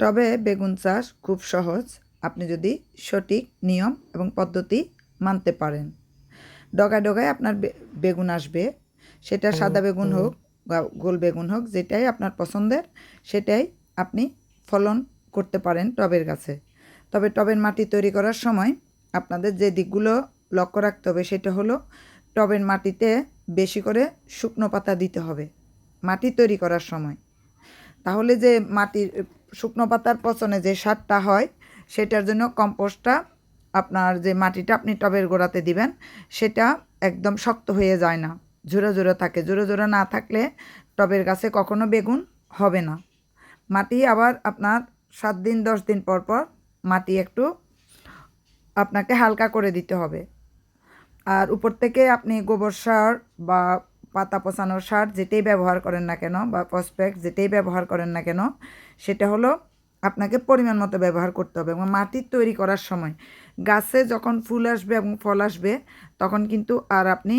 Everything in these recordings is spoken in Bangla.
তবে বেগুন চাষ খুব সহজ। আপনি যদি সঠিক নিয়ম এবং পদ্ধতি মানতে পারেন। ডগায় ডগায় আপনার বেগুন আসবে। সেটা সাদা বেগুন হোক গোল বেগুন হোক যেটাই আপনার পছন্দের সেটাই আপনি ফলন করতে পারেন টবের গাছে। তবে টবের মাটি তৈরি করার সময় আপনাদের যে দিকগুলো লক্ষ্য রাখতে হবে সেটা হলো টবের মাটিতে বেশি করে শুকনো পাতা দিতে হবে মাটি তৈরি করার সময়। তাহলে যে মাটির শুকনো পাতার পচনে যে সারটা হয়, সেটার জন্য কম্পোস্টটা আপনার যে মাটিটা আপনি টবের গোড়াতে দিবেন, সেটা একদম শক্ত হয়ে যায় না। জোরে জোরে থাকে। জোরে জোরে না থাকলে টবের গাছে কখনো বেগুন হবে না। মাটি আবার আপনার সাত দিন, দশ দিন পর পর মাটি একটু আপনাকে হালকা করে দিতে হবে। আর উপর থেকে আপনি গোবর সার বা পাতা পচানোর সার যেটাই ব্যবহার করেন না কেন বা ফসফেট যেটাই ব্যবহার করেন না কেন, সেটা হলো আপনাকে পরিমাণ মতো ব্যবহার করতে হবে এবং মাটি তৈরি করার সময় গাছে যখন ফুল আসবে এবং ফল আসবে, তখন কিন্তু আর আপনি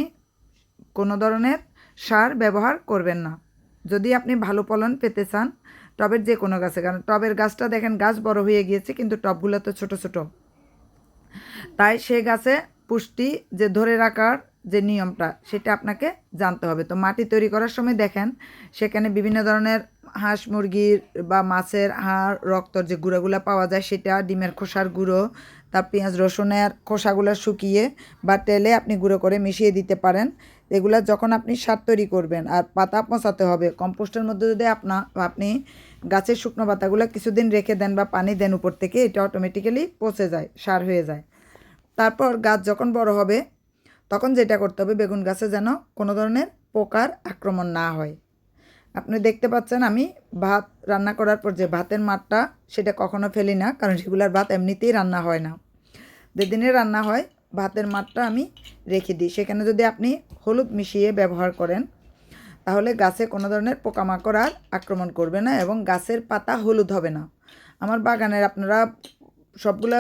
কোনো ধরনের সার ব্যবহার করবেন না। যদি আপনি ভালো ফলন পেতে চান টবের যে কোনো গাছে, কারণ টবের গাছটা দেখেন গাছ বড় হয়ে গিয়েছে কিন্তু টবগুলো তো ছোট ছোট। তাই সে গাছে পুষ্টি যে ধরে রাখার যে নিয়মটা, সেটা আপনাকে জানতে হবে। তো মাটি তৈরি করার সময় দেখেন, সেখানে বিভিন্ন ধরনের হাঁস মুরগির বা মাছের হাড়, রক্তর যে গুঁড়োগুলো পাওয়া যায়, সেটা ডিমের খোসার গুঁড়ো, তার পেঁয়াজ, রসুনের খোসাগুলো শুকিয়ে বা তেলে আপনি গুঁড়ো করে মিশিয়ে দিতে পারেন। এগুলো যখন আপনি সার তৈরি করবেন, আর পাতা পচাতে হবে, কম্পোস্টের মধ্যে যদি আপনা, আপনি গাছের শুকনো পাতাগুলো কিছুদিন রেখে দেন বা পানি দেন উপর থেকে, এটা অটোমেটিক্যালি পচে যায়, সার হয়ে যায়। তারপর গাছ যখন বড় হবে তখন যেটা করতে হবে, বেগুন গাছে যেন কোনো ধরনের পোকার আক্রমণ না হয়। আপনি দেখতে পাচ্ছেন আমি ভাত রান্না করার পর যে ভাতের মাঠটা সেটা কখনো ফেলি না, কারণ রেগুলার ভাত এমনিতেই রান্না হয় না। যেদিনে রান্না হয়, ভাতের মাঠটা আমি রেখে দিই। সেখানে যদি আপনি হলুদ মিশিয়ে ব্যবহার করেন, তাহলে গাছে কোনো ধরনের পোকামাকড় আর আক্রমণ করবে না এবং গাছের পাতা হলুদ হবে না। আমার বাগানের আপনারা সবগুলো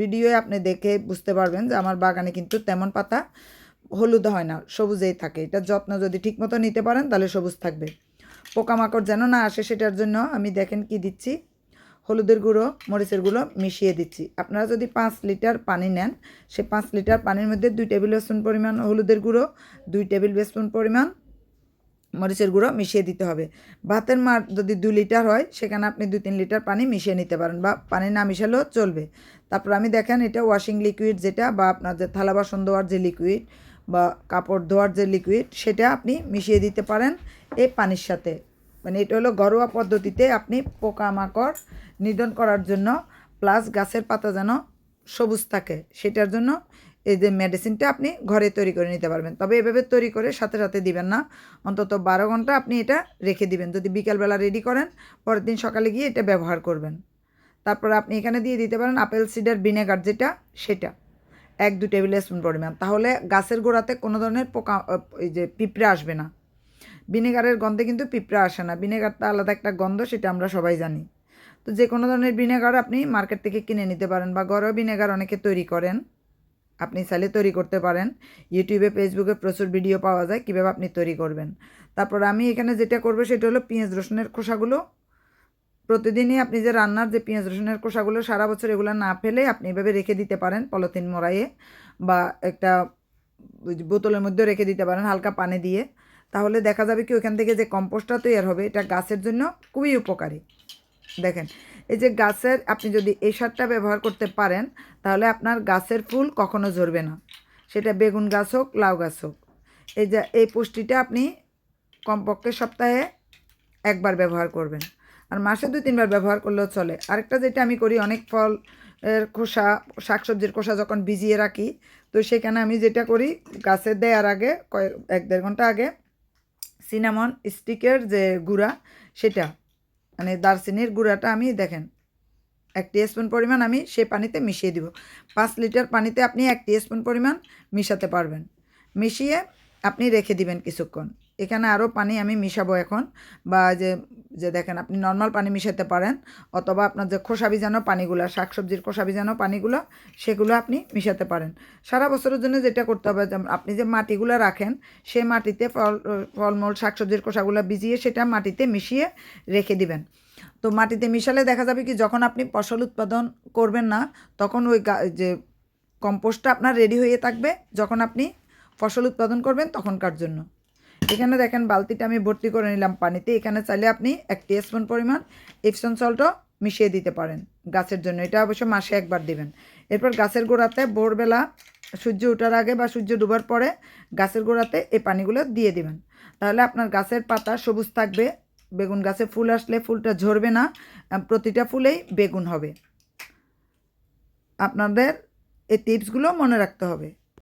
ভিডিওয়ে আপনি দেখে বুঝতে পারবেন যে আমার বাগানে কিন্তু তেমন পাতা হলুদ হয় না, সবুজেই থাকে। এটা যত্ন যদি ঠিকমতো নিতে পারেন তাহলে সবুজ থাকবে। পোকামাকড় যেন না আসে সেটার জন্য আমি দেখেন কি দিচ্ছি, হলুদের গুঁড়ো, মরিচের গুঁড়ো মিশিয়ে দিচ্ছি। আপনারা যদি পাঁচ লিটার পানি নেন, সে পাঁচ লিটার পানির মধ্যে দুই টেবিল স্পুন পরিমাণ হলুদের গুঁড়ো, দুই টেবিল স্পুন পরিমাণ মরিচের গুঁড়ো মিশিয়ে দিতে হবে। ভাতের মার যদি দু লিটার হয়, সেখানে আপনি দু তিন লিটার পানি মিশিয়ে নিতে পারেন বা পানি না মিশালেও চলবে। তারপর আমি দেখেন, এটা ওয়াশিং লিকুইড যেটা বা আপনার যে থালা বাসন ধোয়ার যে লিকুইড বা কাপড় ধোয়ার যে লিকুইড সেটা আপনি মিশিয়ে দিতে পারেন এই পানির সাথে। মানে এটা হলো ঘরোয়া পদ্ধতিতে আপনি পোকামাকড় নিধন করার জন্য, প্লাস গাছের পাতা যেন সবুজ থাকে, সেটার জন্য এই যে মেডিসিনটা আপনি ঘরে তৈরি করে নিতে পারবেন। তবে এভাবে তৈরি করে সাথে সাথে দিবেন না। অন্তত বারো ঘণ্টা আপনি এটা রেখে দিবেন। যদি বিকালবেলা রেডি করেন, পরের দিন সকালে গিয়ে এটা ব্যবহার করবেন। তারপর আপনি এখানে দিয়ে দিতে পারেন আপেল, সিডার, ভিনেগার যেটা, সেটা। এক, দু টেবিল স্পুন পরিমাণ। তাহলে গাছের গোড়াতে কোনো ধরনের পোকা এই যে পিঁপড়ে আসবে না। ভিনেগারের গন্ধে কিন্তু পিঁপড়া আসে না। ভিনেগারটা আলাদা একটা গন্ধ, সেটা আমরা সবাই জানি। তো যে কোনো ধরনের ভিনেগার আপনি মার্কেট থেকে কিনে নিতে পারেন বা ঘরোয়া ভিনেগার অনেকে তৈরি করেন। আপনি চাইলে তৈরি করতে পারেন। ইউটিউবে ফেসবুকে প্রচুর ভিডিও পাওয়া যায়, কীভাবে আপনি তৈরি করবেন। তারপর আমি এখানে যেটা করব সেটা হলো পেঁয়াজ রসুনের খোসাগুলো। প্রতিদিনই আপনি যে রান্নার যে পেঁয়াজ রসুনের খোসাগুলো সারা বছর এগুলো না ফেলে আপনি এভাবে রেখে দিতে পারেন পলিথিন মরাইয়ে বা একটা বোতলের মধ্যে রেখে দিতে পারেন হালকা পানি দিয়ে। তাহলে দেখা যাবে কি ওইখান থেকে যে কম্পোস্টটা তৈরি হবে এটা গাছের জন্য খুবই উপকারী। দেখেন এই যে গাছের, আপনি যদি এই সারটা ব্যবহার করতে পারেন, তাহলে আপনার গাছের ফুল কখনো ঝরবে না। সেটা বেগুন গাছ হোক, লাউ গাছ হোক। এই যে, এই পুষ্টিটা আপনি কমপক্ষে সপ্তাহে একবার ব্যবহার করবেন। আর মাসে দুই, তিনবার ব্যবহার করলেও চলে। আরেকটা যেটা আমি করি, অনেক ফল এর খোসা, শাকসবজির খোসা যখন ভিজিয়ে রাখি, তো সেখানে আমি যেটা করি, গাছে দেওয়ার আগে, কয়েক, এক দেড় ঘণ্টা আগে, সিনামন স্টিকের যে গুঁড়া, সেটা মানে দারচিনির গুঁড়াটা আমি দেখেন, এক স্পুন পরিমাণ আমি সেই পানিতে মিশিয়ে দিব। পাঁচ লিটার পানিতে আপনি এক স্পুন পরিমাণ মিশাতে পারবেন। মিশিয়ে আপনি রেখে দিবেন কিছুক্ষণ। এখানে আরও পানি আমি মিশাবো এখন। বা যে যে দেখেন আপনি নর্মাল পানি মিশাতে পারেন, অথবা আপনার যে খোসা ভিজানো পানিগুলো, শাকসবজির খোসা ভিজানো পানিগুলো, সেগুলো আপনি মিশাতে পারেন। সারা বছরের জন্য যেটা করতে হবে আপনি যে মাটিগুলো রাখেন, সেই মাটিতে ফল, ফলমূল, শাকসবজির খোসাগুলো ভিজিয়ে সেটা মাটিতে মিশিয়ে রেখে দিবেন। তো মাটিতে মিশালে দেখা যাবে কি, যখন আপনি ফসল উৎপাদন করবেন না, তখন ওই যে কম্পোস্টটা আপনার রেডি হয়ে থাকবে, যখন আপনি ফসল উৎপাদন করবেন তখনকার জন্য। এখানে দেখেন বালতিটা আমি ভর্তি করে নিলাম পানিতে। এখানে চাইলে আপনি এক স্পুন পরিমাণ এপসন সল্টও মিশিয়ে দিতে পারেন গাছের জন্য। এটা অবশ্য মাসে একবার দিবেন। এরপর গাছের গোড়াতে ভোরবেলা সূর্য ওঠার আগে বা সূর্য ডুবার পরে গাছের গোড়াতে এই পানিগুলো দিয়ে দিবেন। তাহলে আপনার গাছের পাতা সবুজ থাকবে, বেগুন গাছে ফুল আসলে ফুলটা ঝরবে না প্রতিটা ফুলেই বেগুন হবে। আপনাদের এই টিপসগুলো মনে রাখতে হবে।